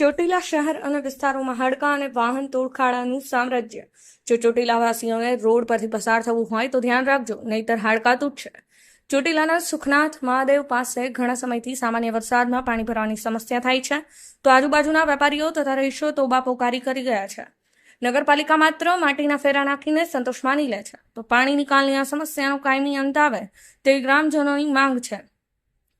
ચોટીલા શહેર અને વિસ્તારોમાં હડકા અને વાહન તોડખાડાનું સામ્રાજ્ય. જો ચોટીલાવાસીઓને રોડ પરથી પસાર થવું હોય તો ધ્યાન રાખજો, નહીતર હાડકા તૂટશે. ચોટીલાના સુખનાથ મહાદેવ પાસે ઘણા સમયથી સામાન્ય વરસાદમાં પાણી ભરવાની સમસ્યા થાય છે. તો આજુબાજુના વેપારીઓ તથા રહીશો તોબા પોકારી કરી ગયા છે. નગરપાલિકા માત્ર માટીના ફેરા નાખીને સંતોષ માની લે છે. તો પાણી નિકાલની આ સમસ્યાનો કાયમી અંત આવે તેવી ગ્રામજનોની માંગ છે.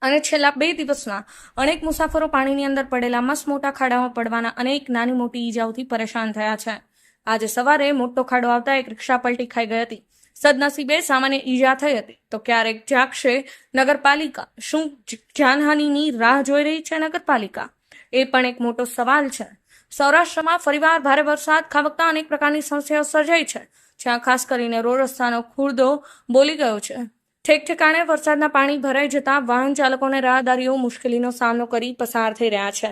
અને છેલ્લા બે દિવસમાં અનેક મુસાફરો પાણીની અંદર પડેલા મસ્ત મોટા ખાડામાં પડવાના અનેક નાની મોટી ઈજાઓથી પરેશાન થયા છે. આજે સવારે મોટો ખાડો આવતા એક રિક્ષા પલટી ખાઈ ગઈ હતી. સદનસીબે સામાન્ય ઈજા થઈ હતી. તો ક્યારેક જાગશે નગરપાલિકા? શું જાનહાનિની રાહ જોઈ રહી છે નગરપાલિકા? એ પણ એક મોટો સવાલ છે. સૌરાષ્ટ્રમાં ફરીવાર ભારે વરસાદ ખાબકતા અનેક પ્રકારની સમસ્યાઓ સર્જાઈ છે. જ્યાં ખાસ કરીને રોડ રસ્તાનો ખુરદો બોલી ગયો છે. ઠેક ઠેકાણે વરસાદના પાણી ભરાઈ જતા વાહન ચાલકોને રાહદારીઓ મુશ્કેલીનો સામનો કરી પસાર થઈ રહ્યા છે.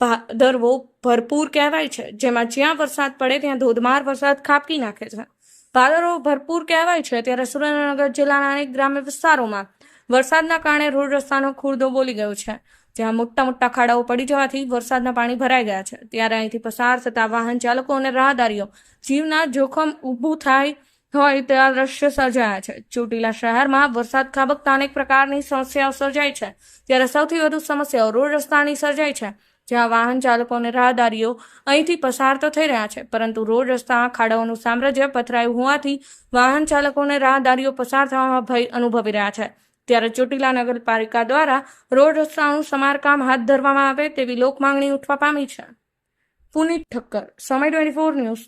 ભાદરવો ભરપૂર કહેવાય છે, જેમાં જ્યાં વરસાદ પડે ત્યાં ધોધમાર વરસાદ ખાબકી નાખે છે. ભાદરવો ભરપૂર કહેવાય છે, ત્યારે સુરેન્દ્રનગર જિલ્લાના અનેક ગ્રામ્ય વિસ્તારોમાં વરસાદના કારણે રોડ રસ્તાનો ખુરદો બોલી ગયો છે. જ્યાં મોટા મોટા ખાડાઓ પડી જવાથી વરસાદના પાણી ભરાઈ ગયા છે. ત્યારે અહીંથી પસાર થતા વાહન ચાલકો અને રાહદારીઓ જીવના જોખમ ઊભું થાય હોય તેવા દ્રશ્ય સર્જાયા છે. ચોટીલા શહેરમાં વરસાદ ખાબકતા અનેક પ્રકારની સમસ્યાઓ સર્જાઈ છે. ત્યારે સૌથી વધુ સમસ્યાઓ રોડ રસ્તાની સર્જાય છે. જ્યાં વાહન ચાલકો અને રાહદારીઓ અહીંથી પસાર તો થઈ રહ્યા છે, પરંતુ રોડ રસ્તા, ખાડાઓનું સામ્રાજ્ય પથરાયું હોવાથી વાહન ચાલકો અને રાહદારીઓ પસાર થવામાં ભય અનુભવી રહ્યા છે. ત્યારે ચોટીલા નગરપાલિકા દ્વારા રોડ રસ્તાનું સમારકામ હાથ ધરવામાં આવે તેવી લોક માંગણી ઉઠવા પામી છે. પુનિત ઠક્કર, સમય ટ્વેન્ટી ફોર ન્યૂઝ